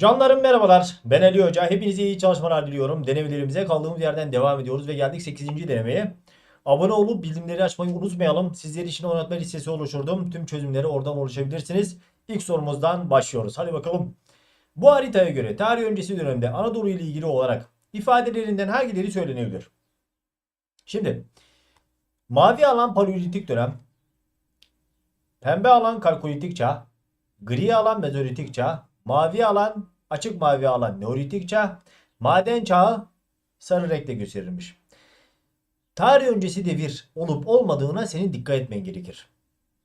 Canlarım merhabalar. Ben Ali Hoca. Hepinize iyi çalışmalar diliyorum. Denemelerimize kaldığımız yerden devam ediyoruz ve geldik 8. denemeye. Abone olup bildirimleri açmayı unutmayalım. Sizler için oynatma listesi oluşturdum. Tüm çözümleri oradan oluşabilirsiniz. İlk sorumuzdan başlıyoruz. Hadi bakalım. Bu haritaya göre tarih öncesi dönemde Anadolu ile ilgili olarak ifadelerinden hangileri söylenebilir? Şimdi mavi alan paleolitik dönem, pembe alan kalkolitik çağ, gri alan mezolitik çağ, mavi alan açık mavi alan neolitik çağ, maden çağı sarı renkle gösterilmiş. Tarih öncesi devir olup olmadığına senin dikkat etmen gerekir.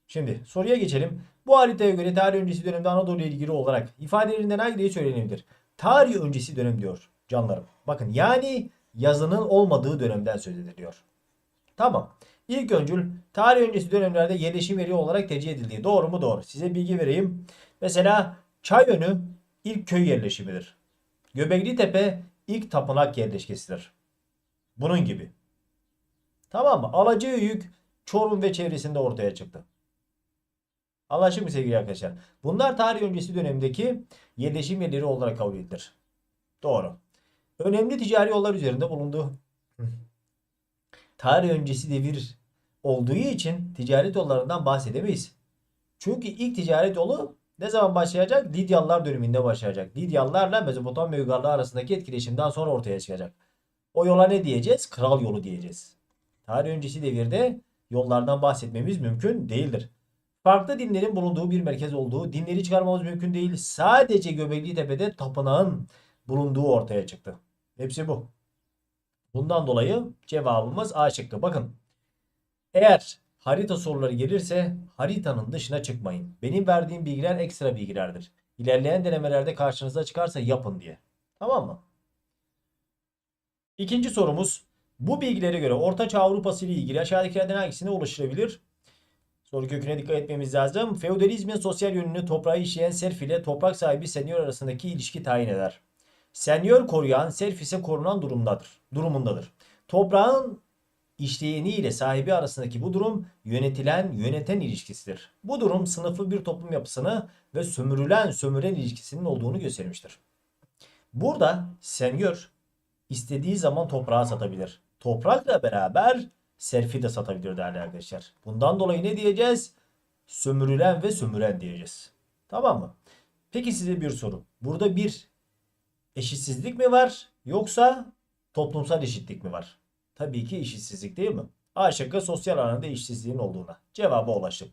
Şimdi soruya geçelim. Bu haritaya göre tarih öncesi dönemde Anadolu ile ilgili olarak ifadelerinden hangileri söylenebilir? Tarih öncesi dönem diyor canlarım. Bakın yani yazının olmadığı dönemden söz ediliyor. Tamam. İlk öncül tarih öncesi dönemlerde yerleşim yeri olarak tercih edildiği. Doğru mu? Doğru. Size bilgi vereyim. Mesela Çayönü ilk köy yerleşimidir. Göbekli Tepe ilk tapınak yerleşkesidir. Bunun gibi. Tamam mı? Alacıöyük Çorum ve çevresinde ortaya çıktı. Anlaşıldı mı sevgili arkadaşlar? Bunlar tarih öncesi dönemdeki yerleşim yerleri olarak kabul edilir. Doğru. Önemli ticari yollar üzerinde bulundu. Tarih öncesi devir olduğu için ticaret yollarından bahsedemeyiz. Çünkü ilk ticaret yolu ne zaman başlayacak? Lidyalılar döneminde başlayacak. Lidyalılarla Mezopotamya uygarlığı arasındaki etkileşimden sonra ortaya çıkacak. O yola ne diyeceğiz? Kral yolu diyeceğiz. Tarih öncesi devirde yollardan bahsetmemiz mümkün değildir. Farklı dinlerin bulunduğu bir merkez olduğu, dinleri çıkarmamız mümkün değil. Sadece Göbekli Tepe'de tapınağın bulunduğu ortaya çıktı. Hepsi bu. Bundan dolayı cevabımız A şıkkı. Bakın. Eğer harita soruları gelirse haritanın dışına çıkmayın. Benim verdiğim bilgiler ekstra bilgilerdir. İlerleyen denemelerde karşınıza çıkarsa yapın diye. Tamam mı? İkinci sorumuz. Bu bilgilere göre Orta Çağ Avrupası ile ilgili aşağıdakilerden hangisine ulaşılabilir? Soru köküne dikkat etmemiz lazım. Feodalizmin sosyal yönünü toprağı işleyen serf ile toprak sahibi senyor arasındaki ilişki tayin eder. Senyor koruyan, serf ise korunan durumdadır. Durumundadır. Toprağın işleyeni ile sahibi arasındaki bu durum yönetilen yöneten ilişkisidir. Bu durum sınıfı bir toplum yapısını ve sömürülen sömüren ilişkisinin olduğunu göstermiştir. Burada senyor istediği zaman toprağı satabilir. Toprakla beraber serfi de satabilir değerli arkadaşlar. Bundan dolayı ne diyeceğiz? Sömürülen ve sömüren diyeceğiz. Tamam mı? Peki size bir soru. Burada bir eşitsizlik mi var yoksa toplumsal eşitlik mi var? Tabii ki eşitsizlik değil mi? A şıkkı sosyal alanda eşitsizliğin olduğuna. Cevaba ulaştım.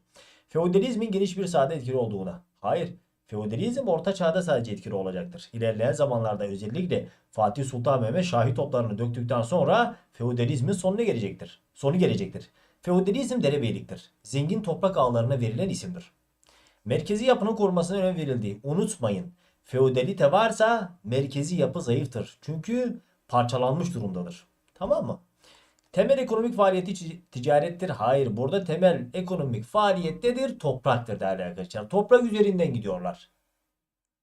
Feodalizmin geniş bir sahada etkili olduğuna. Hayır. Feodalizm orta çağda sadece etkili olacaktır. İlerleyen zamanlarda özellikle Fatih Sultan Mehmet Şahi toplarını döktükten sonra feodalizmin sonu gelecektir. Sonu gelecektir. Feodalizm derebeyliktir. Zengin toprak ağlarına verilen isimdir. Merkezi yapının korunmasına önem verildiği. Unutmayın. Feodalite varsa merkezi yapı zayıftır. Çünkü parçalanmış durumdadır. Tamam mı? Temel ekonomik faaliyeti ticarettir. Hayır. Burada temel ekonomik faaliyettedir. Topraktır değerli arkadaşlar. Toprak üzerinden gidiyorlar.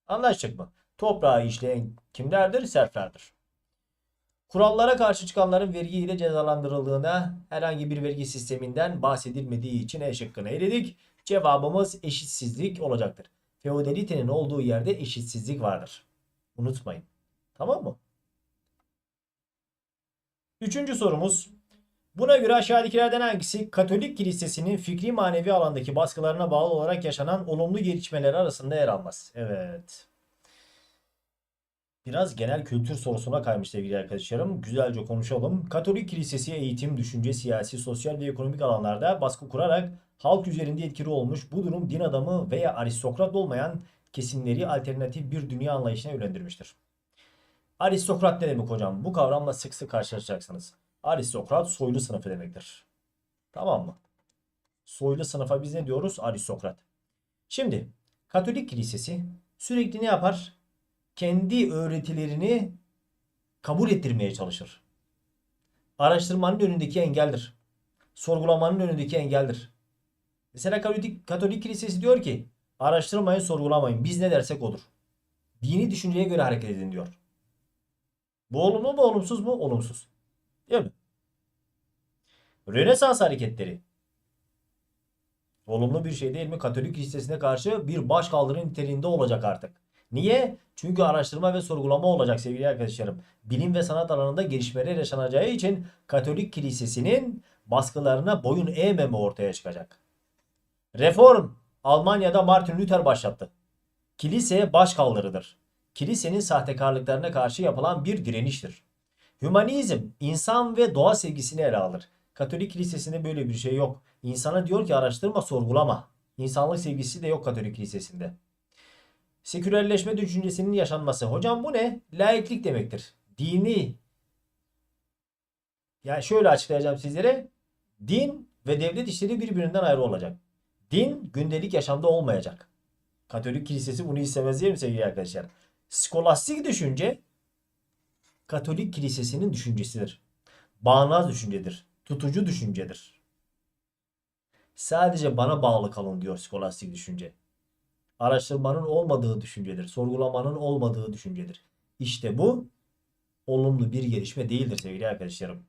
Anlaştık mı? Toprağı işleyen kimlerdir? Serflerdir. Kurallara karşı çıkanların vergi ile cezalandırıldığına herhangi bir vergi sisteminden bahsedilmediği için E şıkkına eledik. Cevabımız eşitsizlik olacaktır. Feodalitenin olduğu yerde eşitsizlik vardır. Unutmayın. Tamam mı? Üçüncü sorumuz. Buna göre aşağıdakilerden hangisi Katolik Kilisesi'nin fikri manevi alandaki baskılarına bağlı olarak yaşanan olumlu gelişmeler arasında yer almaz? Evet. Biraz genel kültür sorusuna kaymış sevgili arkadaşlarım. Güzelce konuşalım. Katolik Kilisesi eğitim, düşünce, siyasi, sosyal ve ekonomik alanlarda baskı kurarak halk üzerinde etkili olmuş. Bu durum din adamı veya aristokrat olmayan kesimleri alternatif bir dünya anlayışına yönlendirmiştir. Aristokrat ne demek hocam? Bu kavramla sık sık karşılaşacaksınız. Aristokrat soylu sınıfı demektir. Tamam mı? Soylu sınıfa biz ne diyoruz? Aristokrat. Şimdi Katolik Kilisesi sürekli ne yapar? Kendi öğretilerini kabul ettirmeye çalışır. Araştırmanın önündeki engeldir. Sorgulamanın önündeki engeldir. Mesela Katolik, Katolik Kilisesi diyor ki araştırmayın, sorgulamayın. Biz ne dersek odur. Dini düşünceye göre hareket edin diyor. Bu olumlu mu olumsuz mu? Olumsuz. Değil mi? Rönesans hareketleri. Olumlu bir şey değil mi? Katolik Kilisesi'ne karşı bir başkaldırı niteliğinde olacak artık. Niye? Çünkü araştırma ve sorgulama olacak sevgili arkadaşlarım. Bilim ve sanat alanında gelişmeler yaşanacağı için Katolik Kilisesi'nin baskılarına boyun eğmeme ortaya çıkacak. Reform Almanya'da Martin Luther başlattı. Kilise baş kaldırıdır. Kilisenin sahtekarlıklarına karşı yapılan bir direniştir. Hümanizm insan ve doğa sevgisini ele alır. Katolik kilisesinde böyle bir şey yok. İnsana diyor ki araştırma, sorgulama. İnsanlık sevgisi de yok Katolik kilisesinde. Sekülerleşme düşüncesinin yaşanması. Hocam bu ne? Laiklik demektir. Dini yani şöyle açıklayacağım sizlere. Din ve devlet işleri birbirinden ayrı olacak. Din gündelik yaşamda olmayacak. Katolik kilisesi bunu istemez değil mi sevgili arkadaşlar? Skolastik düşünce Katolik kilisesinin düşüncesidir. Bağnaz düşüncedir. Tutucu düşüncedir. Sadece bana bağlı kalın diyor skolastik düşünce. Araştırmanın olmadığı düşüncedir. Sorgulamanın olmadığı düşüncedir. İşte bu olumlu bir gelişme değildir sevgili arkadaşlarım.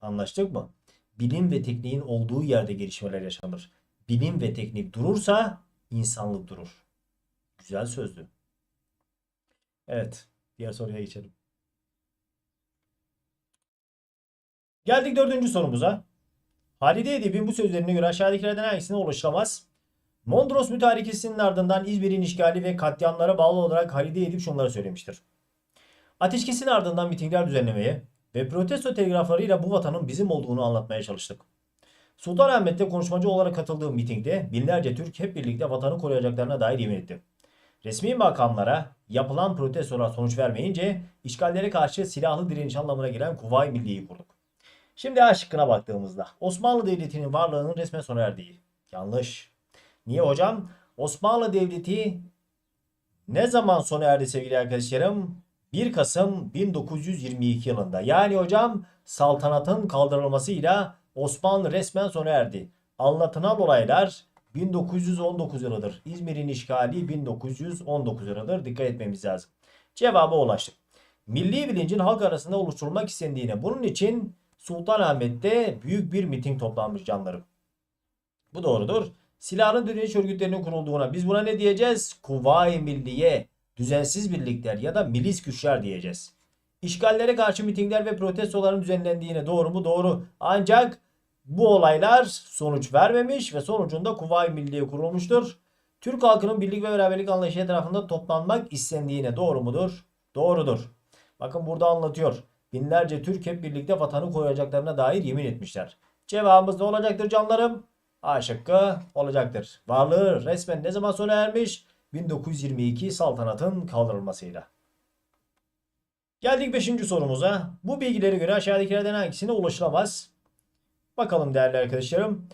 Anlaştık mı? Bilim ve tekniğin olduğu yerde gelişmeler yaşanır. Bilim ve teknik durursa insanlık durur. Güzel sözdü. Evet. Diğer soruya geçelim. Geldik dördüncü sorumuza. Halide Edip'in bu sözlerine göre aşağıdakilerden hangisine ulaşılamaz? Mondros mütarekesinin ardından İzmir'in işgali ve katliamlara bağlı olarak Halide Edip şunları söylemiştir. Ateşkesin ardından mitingler düzenlemeye ve protesto telgraflarıyla bu vatanın bizim olduğunu anlatmaya çalıştık. Sultanahmet'te konuşmacı olarak katıldığım mitingde binlerce Türk hep birlikte vatanı koruyacaklarına dair yemin etti. Resmi makamlara yapılan protestolar sonuç vermeyince işgallere karşı silahlı direniş anlamına gelen Kuvayi Milliye'yi kurduk. Şimdi A şıkkına baktığımızda Osmanlı Devleti'nin varlığının resmen sona erdiği. Yanlış. Niye hocam? Osmanlı Devleti ne zaman sona erdi sevgili arkadaşlarım? 1 Kasım 1922 yılında. Yani hocam saltanatın kaldırılmasıyla Osmanlı resmen sona erdi. Anlatılan olaylar 1919 yılıdır. İzmir'in işgali 1919 yılıdır. Dikkat etmemiz lazım. Cevaba ulaştık. Milli bilincin halk arasında oluşturulmak istendiğine bunun için Sultanahmet'te büyük bir miting toplanmış canlarım. Bu doğrudur. Silahlı direniş örgütlerinin kurulduğuna biz buna ne diyeceğiz? Kuvayi Milliye, düzensiz birlikler ya da milis güçler diyeceğiz. İşgallere karşı mitingler ve protestoların düzenlendiğine doğru mu? Doğru. Ancak bu olaylar sonuç vermemiş ve sonucunda Kuvayi Milliye kurulmuştur. Türk halkının birlik ve beraberlik anlayışı etrafında toplanmak istendiğine doğru mudur? Doğrudur. Bakın burada anlatıyor. Binlerce Türk hep birlikte vatanı koruyacaklarına dair yemin etmişler. Cevabımız ne olacaktır canlarım? A şıkkı olacaktır. Varlığı resmen ne zaman sona ermiş? 1922 saltanatın kaldırılmasıyla. Geldik 5. sorumuza. Bu bilgilere göre aşağıdakilerden hangisine ulaşılamaz? Bakalım değerli arkadaşlarım.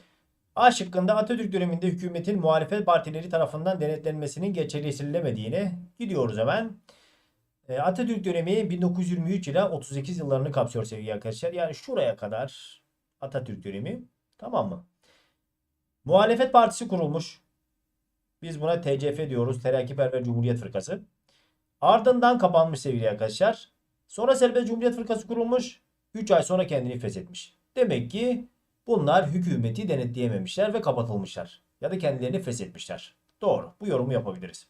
A şıkkında Atatürk döneminde hükümetin muhalefet partileri tarafından denetlenmesinin geçerlisilemediğine gidiyoruz hemen. E, Atatürk dönemi 1923 ile 38 yıllarını kapsıyor sevgili arkadaşlar. Yani şuraya kadar Atatürk dönemi. Tamam mı? Muhalefet partisi kurulmuş. Biz buna TCF diyoruz. Terakkiperver Cumhuriyet Fırkası. Ardından kapanmış sevgili arkadaşlar. Sonra Serbest Cumhuriyet Fırkası kurulmuş. 3 ay sonra kendini feshetmiş. Demek ki bunlar hükümeti denetleyememişler ve kapatılmışlar. Ya da kendilerini feshetmişler. Doğru. Bu yorumu yapabiliriz.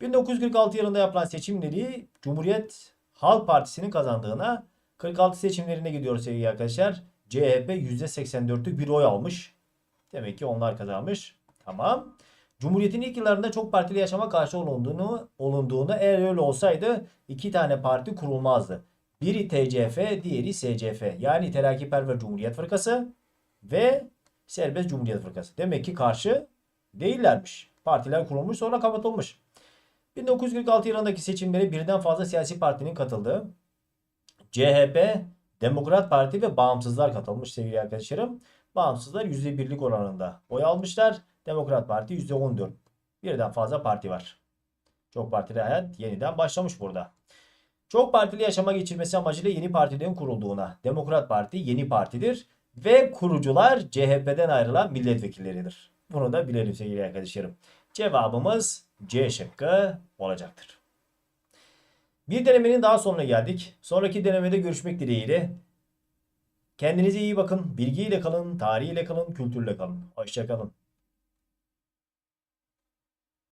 1946 yılında yapılan seçimleri Cumhuriyet Halk Partisi'nin kazandığına 46 seçimlerine gidiyoruz sevgili arkadaşlar. CHP %84'lük bir oy almış. Demek ki onlar kazanmış. Tamam. Cumhuriyetin ilk yıllarında çok partili yaşama karşı olunduğunu, olunduğunu eğer öyle olsaydı iki tane parti kurulmazdı. Biri TCF, diğeri SCF. Yani Terakkiperver Cumhuriyet Fırkası ve Serbest Cumhuriyet Fırkası. Demek ki karşı değillermiş. Partiler kurulmuş sonra kapatılmış. 1946 yılındaki seçimlere birden fazla siyasi partinin katıldığı CHP, Demokrat Parti ve Bağımsızlar katılmış sevgili arkadaşlarım. Bağımsızlar %1'lik oranında oy almışlar. Demokrat Parti %14. Birden fazla parti var. Çok partili hayat yeniden başlamış burada. Çok partili yaşama geçirmesi amacıyla yeni partilerin kurulduğuna. Demokrat Parti yeni partidir ve kurucular CHP'den ayrılan milletvekilleridir. Bunu da bilelim sevgili arkadaşlarım. Cevabımız C şıkkı olacaktır. Bir denemenin daha sonuna geldik. Sonraki denemede görüşmek dileğiyle. Kendinize iyi bakın. Bilgiyle kalın, tarihiyle kalın, kültürle kalın. Hoşçakalın.